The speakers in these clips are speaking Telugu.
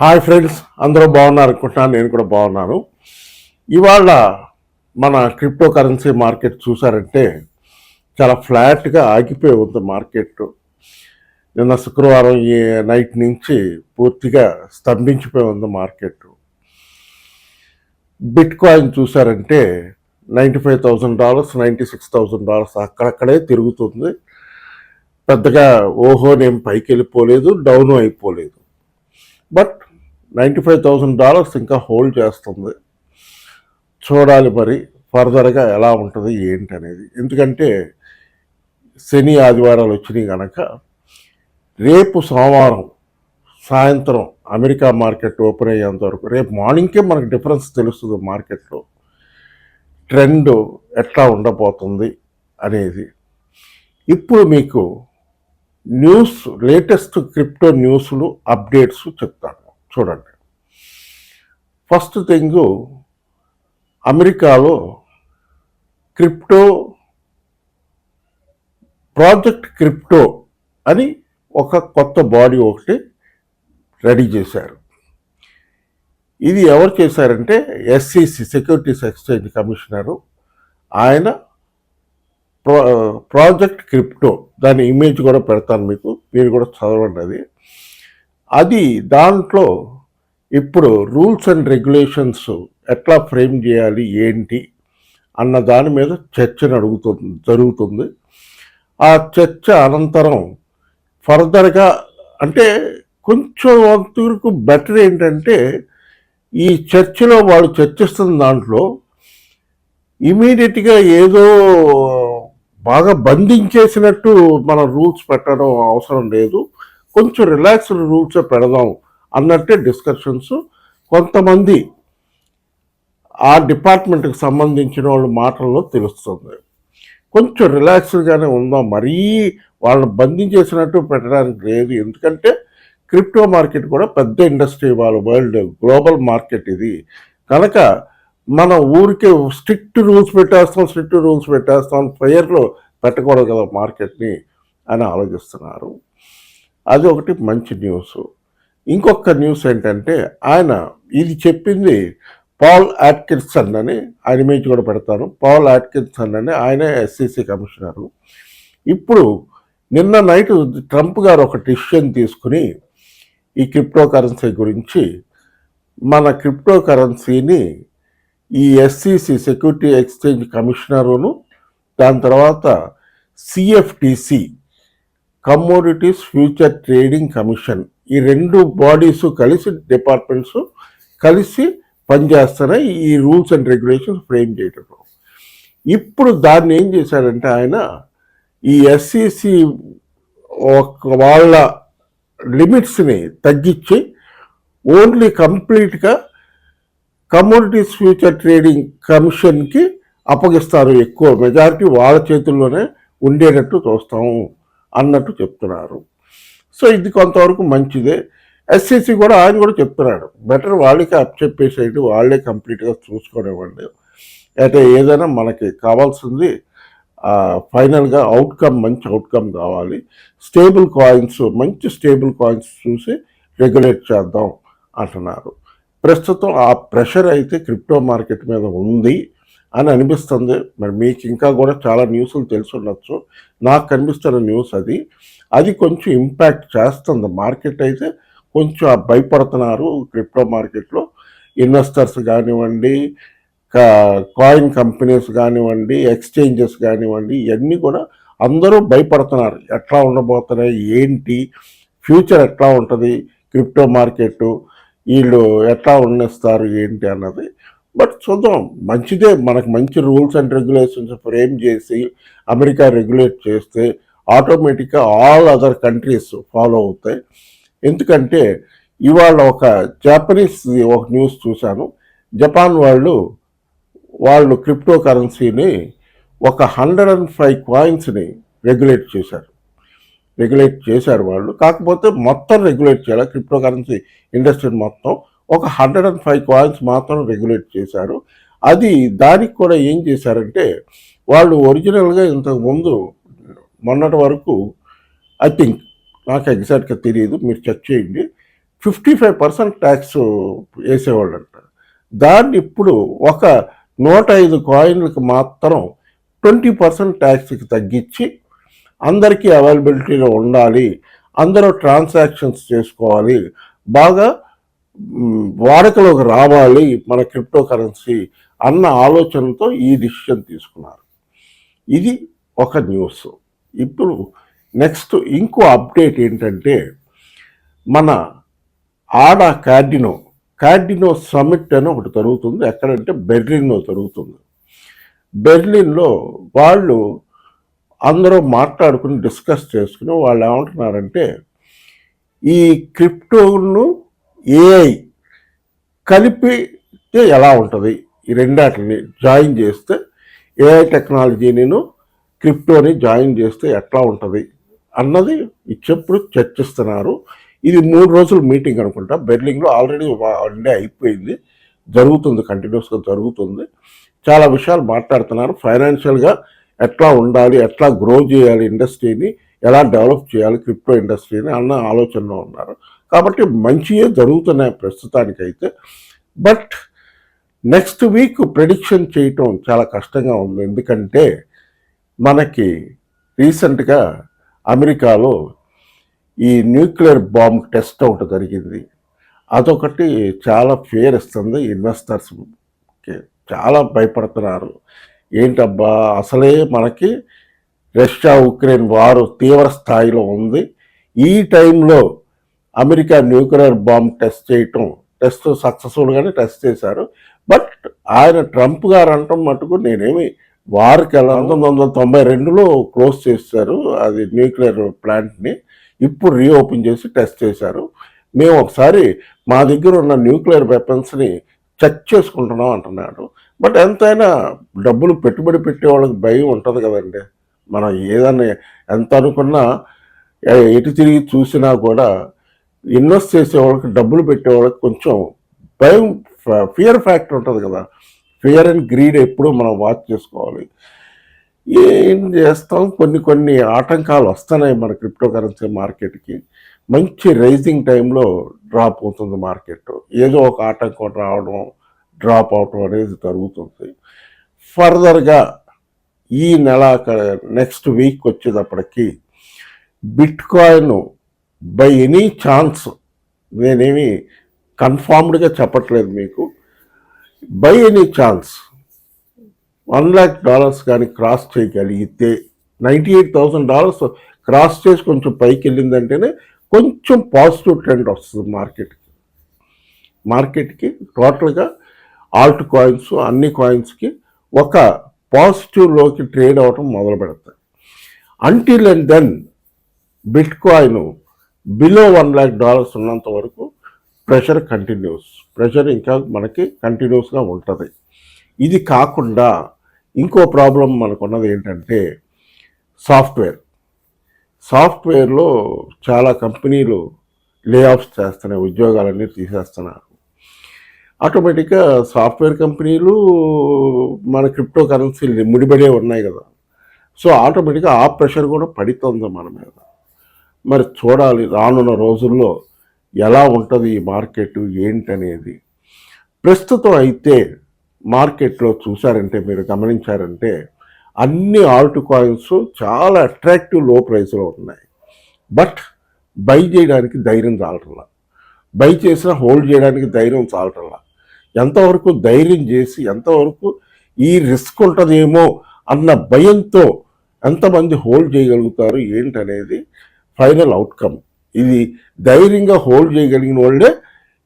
హాయ్ ఫ్రెండ్స్ అందరూ బాగున్నారు అనుకుంటున్నాను నేను కూడా బాగున్నాను. ఇవాళ మన క్రిప్టో కరెన్సీ మార్కెట్ చూసారంటే చాలా ఫ్లాట్గా ఆగిపోయి ఉంది మార్కెట్. నిన్న శుక్రవారం ఈ నైట్ నుంచి పూర్తిగా స్తంభించిపోయి ఉంది మార్కెట్. బిట్ కాయిన్ చూసారంటే ninety five thousand dollars ninety six thousand dollars అక్కడక్కడే తిరుగుతుంది. పెద్దగా ఓహో నేను పైకి వెళ్ళిపోలేదు డౌన్ అయిపోలేదు. But ninety five thousand dollars ఇంకా హోల్డ్ చేస్తుంది. చూడాలి మరి ఫర్దర్గా ఎలా ఉంటుంది ఏంటి అనేది ఎందుకంటే శని ఆదివారాలు వచ్చినాయి కనుక రేపు సోమవారం సాయంత్రం అమెరికా మార్కెట్ ఓపెన్ అయ్యేంత వరకు రేపు మార్నింగ్కే మనకు డిఫరెన్స్ తెలుస్తుంది మార్కెట్లో. ట్రెండ్ ఎట్లా ఉండబోతుంది అనేది. ఇప్పుడు మీకు న్యూస్ లేటెస్ట్ క్రిప్టో న్యూస్లు అప్డేట్స్ చెప్తాను. చూడండి. ఫస్ట్ థింగ్ అమెరికాలో క్రిప్టో ప్రాజెక్ట్ క్రిప్టో అని ఒక కొత్త బాడీ ఒకటి రెడీ చేశారు. ఇది ఎవరు చేశారంటే ఎస్సిసి సెక్యూరిటీస్ ఎక్స్చేంజ్ కమిషనరు. ఆయన ప్రాజెక్ట్ క్రిప్టో దాని ఇమేజ్ కూడా పెడతాను మీకు మీరు కూడా చదవండి అది. అది దాంట్లో ఇప్పుడు రూల్స్ అండ్ రెగ్యులేషన్స్ ఎట్లా ఫ్రేమ్ చేయాలి ఏంటి అన్న దాని మీద చర్చ అడుగుతుంది జరుగుతుంది. ఆ చర్చ అనంతరం ఫర్దర్గా అంటే కొంచెం వరకు బెటర్ ఏంటంటే ఈ చర్చలో వాళ్ళు చర్చిస్తున్న దాంట్లో ఇమీడియట్గా ఏదో బాగా బంధించేసినట్టు మన రూల్స్ పెట్టడం అవసరం లేదు. కొంచెం రిలాక్స్డ్ రూల్స్ పెడదాం అన్నట్టే డిస్కషన్స్ కొంతమంది ఆ డిపార్ట్మెంట్కి సంబంధించిన వాళ్ళ మాటల్లో తెలుస్తుంది. కొంచెం రిలాక్స్డ్గానే ఉందాం. మరీ వాళ్ళని బంధించేసినట్టు పెట్టడానికి లేదు. ఎందుకంటే క్రిప్టో మార్కెట్ కూడా పెద్ద ఇండస్ట్రీ వాళ్ళ వరల్డ్ గ్లోబల్ మార్కెట్ ఇది. కనుక మన ఊరికే స్ట్రిక్ట్ రూల్స్ పెట్టేస్తాం స్ట్రిక్ట్ రూల్స్ పెట్టేస్తాం ఫైర్లో పెట్టకూడదు కదా మార్కెట్ని అని ఆలోచిస్తున్నారు. అది ఒకటి మంచి న్యూస్. ఇంకొక న్యూస్ ఏంటంటే ఆయన ఇది చెప్పింది పాల్ యాట్కిన్సన్ అని ఆయన ఇమేజ్ కూడా పెడతాను. పాల్ యాట్కిన్సన్ అని ఆయన ఎస్సీసీ కమిషనరు. ఇప్పుడు నిన్న నైట్ ట్రంప్ గారు ఒక డిసిషన్ తీసుకుని ఈ క్రిప్టో కరెన్సీ గురించి మన క్రిప్టో కరెన్సీని ఈ ఎస్సీసీ సెక్యూరిటీ ఎక్స్చేంజ్ కమిషనరును దాని తర్వాత CFTC commodities future trading commission ఈ రెండు బాడీస్ కలిసి డిపార్ట్మెంట్స్ కలిసి పనిచేస్తున్నాయి. ఈ రూల్స్ అండ్ రెగ్యులేషన్స్ ఫ్రేమ్ చేయటం. ఇప్పుడు దాన్ని ఏం చేశారంటే ఆయన ఈ ఎస్సిసి వాళ్ళ లిమిట్స్ని తగ్గించి ఓన్లీ కంప్లీట్గా కమోడిటీస్ ఫ్యూచర్ ట్రేడింగ్ కమిషన్కి అప్పగిస్తారు ఎక్కువ. మెజారిటీ వాళ్ళ చేతుల్లోనే ఉండేటట్టు చూస్తాము. అన్నట్టు చెప్తున్నారు. సో ఇది కొంతవరకు మంచిదే. ఎస్సీసీ కూడా ఆయన కూడా చెప్తున్నాడు. బెటర్ వాళ్ళకి అప్ చెప్పేసేయండి వాళ్ళే కంప్లీట్గా చూసుకోనివ్వండి. అయితే ఏదైనా మనకి కావాల్సింది ఫైనల్గా అవుట్కమ్ మంచి అవుట్కమ్ కావాలి. స్టేబుల్ కాయిన్స్ మంచి స్టేబుల్ కాయిన్స్ చూసి రెగ్యులేట్ చేద్దాం అంటున్నారు. ప్రస్తుతం ఆ ప్రెషర్ అయితే క్రిప్టో మార్కెట్ మీద ఉంది. అని అనిపిస్తుంది. మరి మీకు ఇంకా కూడా చాలా న్యూస్లు తెలిసి ఉండొచ్చు. నాకు కనిపిస్తున్న న్యూస్ అది. అది కొంచెం ఇంపాక్ట్ చేస్తుంది. మార్కెట్ అయితే కొంచెం భయపడుతున్నారు క్రిప్టో మార్కెట్లో. ఇన్వెస్టర్స్ కానివ్వండి కాయిన్ కంపెనీస్ కానివ్వండి ఎక్స్చేంజెస్ కానివ్వండి ఇవన్నీ కూడా అందరూ భయపడుతున్నారు. ఎట్లా ఉండబోతున్నాయి? ఏంటి? ఫ్యూచర్ ఎట్లా ఉంటుంది? క్రిప్టో మార్కెట్ వీళ్ళు ఎట్లా ఉండేస్తారు ఏంటి అన్నది బట్ చూద్దాం. మంచిదే మనకు మంచి రూల్స్ అండ్ రెగ్యులేషన్స్ ఫ్రేమ్ చేసి అమెరికా రెగ్యులేట్ చేస్తే ఆటోమేటిక్గా ఆల్ అదర్ కంట్రీస్ ఫాలో అవుతాయి. ఎందుకంటే ఇవాళ ఒక జాపనీస్ ఒక న్యూస్ చూశాను. జపాన్ వాళ్ళు వాళ్ళు క్రిప్టో కరెన్సీని ఒక హండ్రెడ్ అండ్ ఫైవ్ కాయిన్స్ని రెగ్యులేట్ చేశారు. రెగ్యులేట్ చేశారు వాళ్ళు. కాకపోతే మొత్తం రెగ్యులేట్ చేయాలి. క్రిప్టో కరెన్సీ ఇండస్ట్రీ మొత్తం ఒక హండ్రెడ్ అండ్ ఫైవ్ కాయిన్స్ మాత్రం రెగ్యులేట్ చేశారు. అది దానికి కూడా ఏం చేశారంటే వాళ్ళు ఒరిజినల్గా ఇంతకుముందు మొన్నటి వరకు ఐ థింక్ నాకు ఎగ్జాక్ట్గా తెలియదు మీరు చెక్ చేయండి. ఫిఫ్టీ ఫైవ్ పర్సెంట్ ట్యాక్స్ వేసేవాళ్ళు అంట దాన్ని ఇప్పుడు ఒక నూట ఐదు కాయిన్లకు మాత్రం ట్వంటీ పర్సెంట్ ట్యాక్స్కి తగ్గించి అందరికీ అవైలబిలిటీలో ఉండాలి అందరూ ట్రాన్సాక్షన్స్ చేసుకోవాలి బాగా వాడుకలోకి రావాలి మన క్రిప్టో కరెన్సీ అన్న ఆలోచనతో ఈ డిసిషన్ తీసుకున్నారు. ఇది ఒక న్యూస్. ఇప్పుడు నెక్స్ట్ ఇంకో అప్డేట్ ఏంటంటే మన ఆడ కార్డినో కార్డినో సమిట్ అని ఒకటి జరుగుతుంది. ఎక్కడంటే బెర్లిన్లో జరుగుతుంది. బెర్లిన్లో వాళ్ళు అందరూ మాట్లాడుకుని డిస్కస్ చేసుకుని వాళ్ళు ఏమంటున్నారంటే ఈ క్రిప్టోను ఏఐ కలిపితే ఎలా ఉంటుంది? ఈ రెండాటిని జాయిన్ చేస్తే ఏఐ టెక్నాలజీని క్రిప్టోని జాయిన్ చేస్తే ఎట్లా ఉంటుంది? అన్నది ఇచ్చేప్పుడు చర్చిస్తున్నారు ఇది మూడు రోజుల మీటింగ్ అనుకుంటా. బెర్లింగ్లో ఆల్రెడీ వన్ డే అయిపోయింది. జరుగుతుంది కంటిన్యూస్గా జరుగుతుంది. చాలా విషయాలు మాట్లాడుతున్నారు. ఫైనాన్షియల్గా ఎట్లా ఉండాలి ఎట్లా గ్రో చేయాలి ఇండస్ట్రీని ఎలా డెవలప్ చేయాలి క్రిప్టో ఇండస్ట్రీని అన్న ఆలోచనలో ఉన్నారు. కాబట్టి మంచియే జరుగుతున్నాయి ప్రస్తుతానికైతే. బట్ నెక్స్ట్ వీక్ ప్రెడిక్షన్ చేయటం చాలా కష్టంగా ఉంది. ఎందుకంటే మనకి రీసెంట్గా అమెరికాలో ఈ న్యూక్లియర్ బాంబ్ టెస్ట్ ఒకటి జరిగింది. అదొకటి చాలా ఫేర్ ఇస్తుంది ఇన్వెస్టర్స్కి చాలా భయపడుతున్నారు. ఏంటబ్బా అసలే మనకి రష్యా ఉక్రెయిన్ వారు తీవ్ర స్థాయిలో ఉంది. ఈ టైంలో అమెరికా న్యూక్లియర్ బాంబ్ టెస్ట్ చేయటం టెస్ట్ సక్సెస్ఫుల్గానే టెస్ట్ చేశారు. బట్ ఆయన ట్రంప్ గారు అంటాం మటుకు నేనేమి వారికి ఎలా పంతొమ్మిది వందల తొంభై రెండులో క్లోజ్ చేశారు అది న్యూక్లియర్ ప్లాంట్ని ఇప్పుడు రీఓపెన్ చేసి టెస్ట్ చేశారు. మేము ఒకసారి మా దగ్గర ఉన్న న్యూక్లియర్ వెపన్స్ని చెక్ చేసుకుంటున్నాం అంటున్నాడు. బట్ ఎంతైనా డబ్బులు పెట్టుబడి పెట్టే వాళ్ళకి భయం ఉంటుంది కదండి. మనం ఏదన్నా ఎంత అనుకున్నా ఎటు తిరిగి చూసినా కూడా ఇన్వెస్ట్ చేసే వాళ్ళకి డబ్బులు పెట్టే వాళ్ళకి కొంచెం భయం ఫియర్ ఫ్యాక్టర్ ఉంటుంది కదా. ఫియర్ అండ్ గ్రీడ్ ఎప్పుడూ మనం వాచ్ చేసుకోవాలి. ఏం చేస్తాం? కొన్ని కొన్ని ఆటంకాలు వస్తున్నాయి మన క్రిప్టో కరెన్సీ మార్కెట్కి. మంచి రైజింగ్ టైంలో డ్రాప్ అవుతుంది మార్కెట్. ఏదో ఒక ఆటంకం రావడం డ్రాప్ అవడం అనేది జరుగుతుంది. ఫర్దర్గా ఈ నెల నెక్స్ట్ వీక్ వచ్చేటప్పటికి bitcoin by any chance నేనేమి కన్ఫామ్డ్గా చెప్పట్లేదు మీకు. By any chance one lakh dollars కానీ క్రాస్ చేయగలిగితే ninety eight thousand dollars cross చేసి కొంచెం పైకి వెళ్ళిందంటేనే కొంచెం పాజిటివ్ ట్రెండ్ వస్తుంది మార్కెట్కి మార్కెట్కి టోటల్గా ఆల్ట్ కాయిన్స్ అన్ని కాయిన్స్కి ఒక పాజిటివ్లోకి ట్రేడ్ అవటం మొదలు పెడతాయి until and then bitcoin below one lakh dollars ఉన్నంత వరకు ప్రెషర్ కంటిన్యూస్ ప్రెషర్ ఇంకా మనకి కంటిన్యూస్గా ఉంటుంది. ఇది కాకుండా ఇంకో ప్రాబ్లం మనకున్నది ఏంటంటే సాఫ్ట్వేర్ సాఫ్ట్వేర్లో చాలా కంపెనీలు లే ఆఫ్స్ చేస్తున్నాయి ఉద్యోగాలన్నీ తీసేస్తున్నారు. ఆటోమేటిక్గా సాఫ్ట్వేర్ కంపెనీలు మన క్రిప్టో కరెన్సీ ముడిపడే ఉన్నాయి కదా. సో ఆటోమేటిక్గా ఆ ప్రెషర్ కూడా పడుతుంది మన మీద. మరి చూడాలి రానున్న రోజుల్లో ఎలా ఉంటుంది ఈ మార్కెట్ ఏంటనేది. ప్రస్తుతం అయితే మార్కెట్లో చూసారంటే మీరు గమనించారంటే అన్ని ఆల్ట్ కాయిన్స్ చాలా అట్రాక్టివ్లో ప్రైస్లో ఉన్నాయి. బట్ బై చేయడానికి ధైర్యం చాలటల్లా బై చేసినా హోల్డ్ చేయడానికి ధైర్యం చాలటల్లా ఎంతవరకు ధైర్యం చేసి ఎంతవరకు ఈ రిస్క్ ఉంటుందేమో అన్న భయంతో ఎంతమంది హోల్డ్ చేయగలుగుతారు ఏంటనేది ఫైనల్ అవుట్కమ్ ఇది ధైర్యంగా హోల్డ్ చేయగలిగిన వాళ్ళే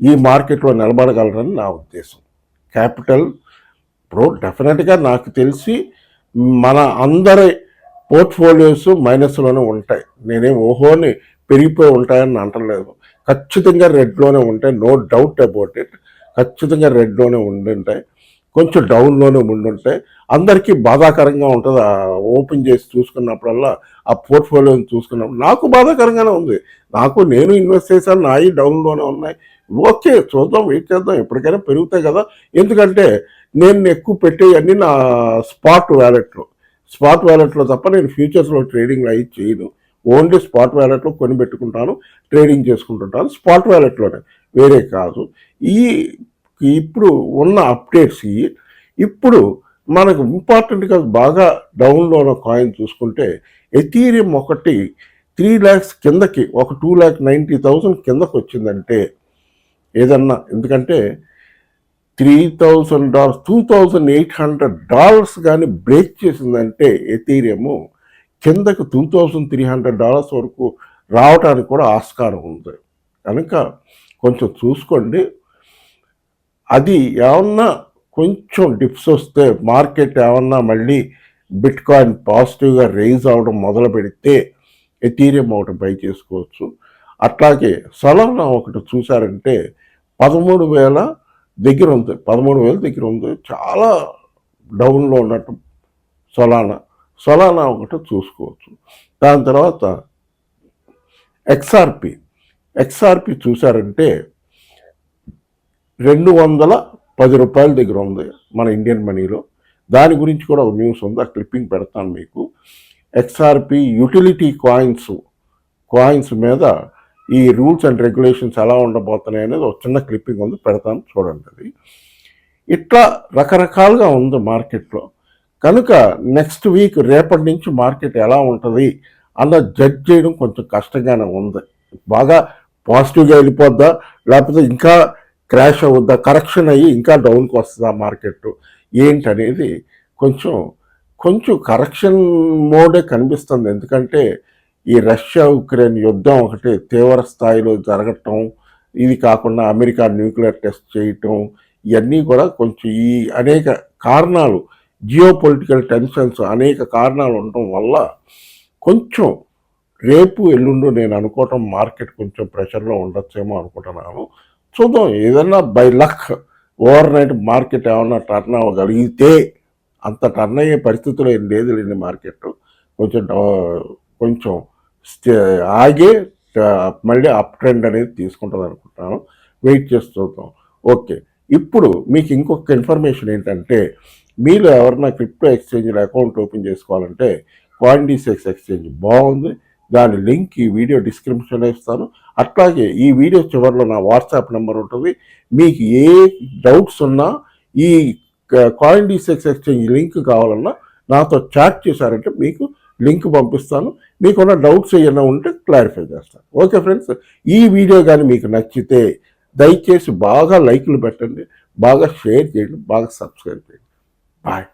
ఈ మార్కెట్లో నిలబడగలరని నా ఉద్దేశం. క్యాపిటల్ ఇప్పుడు డెఫినెట్గా నాకు తెలిసి మన అందరి పోర్ట్ఫోలియోస్ మైనస్లోనే ఉంటాయి. నేనేం ఓహోని పెరిగిపోయి ఉంటాయని అంటలేదు. ఖచ్చితంగా రెడ్లోనే ఉంటాయి. నో డౌట్ అబౌట్ ఇట్ ఖచ్చితంగా రెడ్లోనే ఉండుంటాయి. కొంచెం డౌన్లోనే ఉండుంటే అందరికీ బాధాకరంగా ఉంటుంది. ఓపెన్ చేసి చూసుకున్నప్పుడల్లా ఆ పోర్ట్ఫోలియోని చూసుకున్నప్పుడు నాకు బాధాకరంగానే ఉంది. నాకు నేను ఇన్వెస్ట్ చేశాను నాయి డౌన్లోనే ఉన్నాయి. ఓకే చూద్దాం వెయిట్ చేద్దాం ఎప్పటికైనా పెరుగుతాయి కదా. ఎందుకంటే నేను ఎక్కువ పెట్టేవన్నీ నా స్పాట్ వ్యాలెట్లో. స్పాట్ వ్యాలెట్లో తప్ప నేను ఫ్యూచర్స్లో ట్రేడింగ్ అయి చేయను. ఓన్లీ స్పాట్ వ్యాలెట్లో కొని పెట్టుకుంటాను ట్రేడింగ్ చేసుకుంటుంటాను స్పాట్ వ్యాలెట్లోనే. వేరే కాదు. ఈ ఇప్పుడు ఉన్న అప్డేట్స్ ఇప్పుడు మనకు ఇంపార్టెంట్గా బాగా డౌన్లో ఉన్న కాయిన్ చూసుకుంటే ఎథీరియం ఒకటి త్రీ ల్యాక్స్ కిందకి ఒక టూ ల్యాక్ నైంటీ థౌజండ్ కిందకి వచ్చిందంటే ఏదన్నా ఎందుకంటే three thousand dollars two thousand eight hundred dollars కానీ బ్రేక్ చేసిందంటే ఎథీరియము కిందకు two thousand three hundred dollars వరకు రావడానికి కూడా ఆస్కారం ఉంది. కనుక కొంచెం చూసుకోండి. అది ఏమన్నా కొంచెం డిప్స్ వస్తే మార్కెట్ ఏమన్నా మళ్ళీ బిట్ కాయిన్ పాజిటివ్గా రైజ్ అవడం మొదలు పెడితే ఎథీరియం ఒకటి బై చేసుకోవచ్చు. అట్లాగే సలానా ఒకటి చూసారంటే పదమూడు వేల దగ్గర ఉంది. పదమూడు వేల దగ్గర ఉంది. చాలా డౌన్లో ఉన్నట్టు సొలానా. సొలానా ఒకటి చూసుకోవచ్చు. దాని తర్వాత ఎక్స్ఆర్పి. ఎక్స్ఆర్పి చూసారంటే రెండు వందల పది రూపాయల దగ్గర ఉంది మన ఇండియన్ మనీలో. దాని గురించి కూడా ఒక న్యూస్ ఉంది ఆ క్లిప్పింగ్ పెడతాను మీకు. ఎక్స్ఆర్పి యూటిలిటీ కాయిన్స్ కాయిన్స్ మీద ఈ రూల్స్ అండ్ రెగ్యులేషన్స్ ఎలా ఉండబోతున్నాయి అనేది ఒక చిన్న క్లిప్పింగ్ ఉంది పెడతాను చూడండి అది. ఇట్లా రకరకాలుగా ఉంది మార్కెట్లో. కనుక నెక్స్ట్ వీక్ రేపటి నుంచి మార్కెట్ ఎలా ఉంటుంది అన్న జడ్జ్ చేయడం కొంచెం కష్టంగానే ఉంది. బాగా పాజిటివ్గా వెళ్ళిపోద్దా? లేకపోతే ఇంకా క్రాష్ అవుద్దా కరెక్షన్ అయ్యి ఇంకా డౌన్కి వస్తుందా మార్కెట్? ఏంటనేది కొంచెం కొంచెం కరెక్షన్ మోడే కనిపిస్తుంది. ఎందుకంటే ఈ రష్యా ఉక్రెయిన్ యుద్ధం ఒకటి తీవ్ర స్థాయిలో జరగటం ఇది కాకుండా అమెరికా న్యూక్లియర్ టెస్ట్ చేయటం ఇవన్నీ కూడా కొంచెం ఈ అనేక కారణాలు జియో పొలిటికల్ టెన్షన్స్ అనేక కారణాలు ఉండటం వల్ల కొంచెం రేపు ఎల్లుండు నేను అనుకోవటం మార్కెట్ కొంచెం ప్రెషర్లో ఉండొచ్చేమో అనుకుంటున్నాను. చూద్దాం ఏదన్నా by luck overnight market ఏమన్నా టర్న్ అవ్వగలిగితే అంత టర్న్ అయ్యే పరిస్థితిలో ఏం లేదు లేని మార్కెట్ కొంచెం కొంచెం ఆగే మళ్ళీ అప్ ట్రెండ్ అనేది తీసుకుంటుంది అనుకుంటున్నాను. వెయిట్ చేస్తూ చూద్దాం ఓకే ఇప్పుడు మీకు ఇంకొక ఇన్ఫర్మేషన్ ఏంటంటే మీరు ఎవరైనా క్రిప్టో ఎక్స్చేంజ్లో అకౌంట్ ఓపెన్ చేసుకోవాలంటే క్వాండిసెక్స్ ఎక్స్చేంజ్ బాగుంది. దాని లింక్ ఈ వీడియో డిస్క్రిప్షన్లో ఇస్తాను. అట్లాగే ఈ వీడియో చివరిలో నా వాట్సాప్ నెంబర్ ఉంటుంది. మీకు ఏ డౌట్స్ ఉన్నా ఈ కాయిన్ డీసెక్స్ ఎక్స్చేంజ్ లింక్ కావాలన్నా నాతో చాట్ చేశారంటే మీకు లింక్ పంపిస్తాను. మీకున్న డౌట్స్ ఏమైనా ఉంటే క్లారిఫై చేస్తాను. ఓకే ఫ్రెండ్స్ ఈ వీడియో కానీ మీకు నచ్చితే దయచేసి బాగా లైక్లు పెట్టండి బాగా షేర్ చేయండి బాగా సబ్స్క్రైబ్ చేయండి. బాయ్.